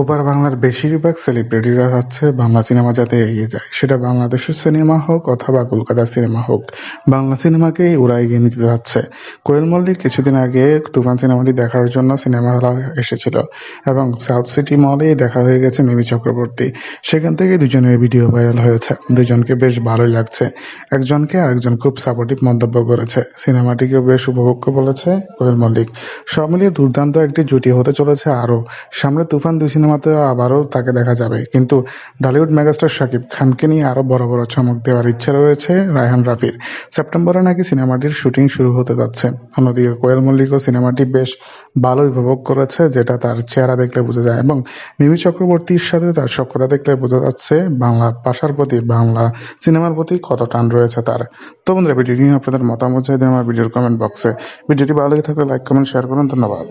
ওপার বাংলার বেশিরভাগ সেলিব্রিটিরা চাচ্ছে বাংলা সিনেমা যাতে এগিয়ে যায়। সেটা বাংলাদেশের সিনেমা হোক অথবা কলকাতার সিনেমা হোক, বাংলা সিনেমাকেই ওরা এগিয়ে নিতে যাচ্ছে। কোয়েল মল্লিক কিছুদিন আগে তুফান সিনেমাটি দেখার জন্য সিনেমা হল এসেছিল এবং সাউথ সিটি মলেই দেখা হয়ে গেছে মিমি চক্রবর্তী। সেখান থেকে দুজনের ভিডিও ভাইরাল হয়েছে। দুজনকে বেশ ভালোই লাগছে। একজনকে আরেকজন খুব সাপোর্টিভ মন্তব্য করেছে। সিনেমাটিকেও বেশ উপভোগ্য বলেছে কোয়েল মল্লিক। সব মিলিয়ে দুর্দান্ত একটি জুটি হতে চলেছে আরও। সামনে তুফান দুই সিনেমাতে আবারও তাকে দেখা যাবে। কিন্তু ঢালিউড মেগাস্টার শাকিব খানকে নিয়ে আরও বড় বড় চমক দেওয়ার ইচ্ছা রয়েছে রায়হান রাফির। সেপ্টেম্বরে নাকি সিনেমাটির শুটিং শুরু হতে যাচ্ছে। অন্যদিকে কোয়েল মল্লিকও সিনেমাটি বেশ ভালো উপভোগ করেছে, যেটা তার চেহারা দেখলে বোঝা যায় এবং মিমি চক্রবর্তীর সাথে তার সক্ষতা দেখলে বোঝা যাচ্ছে বাংলা ভাষার প্রতি, বাংলা সিনেমার প্রতি কত টান রয়েছে তার। তো বন্ধুরা, ভিডিওটি নিয়ে আপনাদের মতামত চাই আমার ভিডিওর কমেন্ট বক্সে ভিডিওটি ভালো লেগে থাকলে লাইক কমেন্ট শেয়ার করুন। ধন্যবাদ।